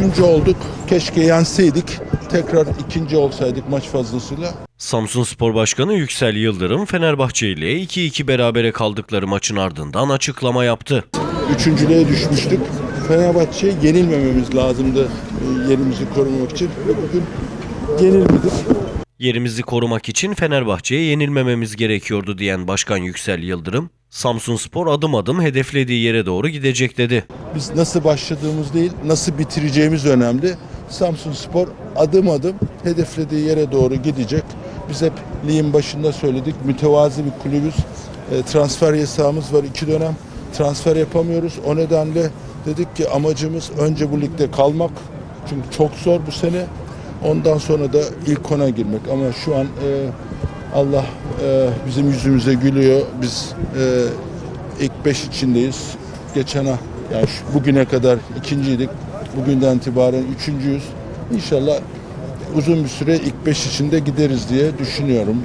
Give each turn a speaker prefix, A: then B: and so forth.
A: Üçüncü olduk. Keşke yenseydik. Tekrar ikinci olsaydık maç fazlasıyla.
B: Samsun Spor Başkanı Yüksel Yıldırım Fenerbahçe ile 2-2 berabere kaldıkları maçın ardından açıklama yaptı.
A: Üçüncülüğe düşmüştük. Fenerbahçe'ye yenilmememiz lazımdı e, yerimizi korumak için. Ve bugün yenilmedik.
B: Yerimizi korumak için Fenerbahçe'ye yenilmememiz gerekiyordu diyen Başkan Yüksel Yıldırım, Samsun Spor adım adım hedeflediği yere doğru gidecek dedi.
A: Biz nasıl başladığımız değil, nasıl bitireceğimiz önemli. Samsun Spor adım adım hedeflediği yere doğru gidecek. Biz hep ligin başında söyledik. Mütevazi bir kulübüz. E, transfer yasağımız var iki dönem. Transfer yapamıyoruz. O nedenle dedik ki amacımız önce bu ligde kalmak. Çünkü çok zor bu sene. Ondan sonra da ilk ona girmek. Ama şu an e, Allah e, bizim yüzümüze gülüyor. Biz e, ilk beş içindeyiz. Geçen ha- yani şu, bugüne kadar ikinciydik. Bugünden itibaren üçüncüyüz. İnşallah uzun bir süre ilk beş içinde gideriz diye düşünüyorum.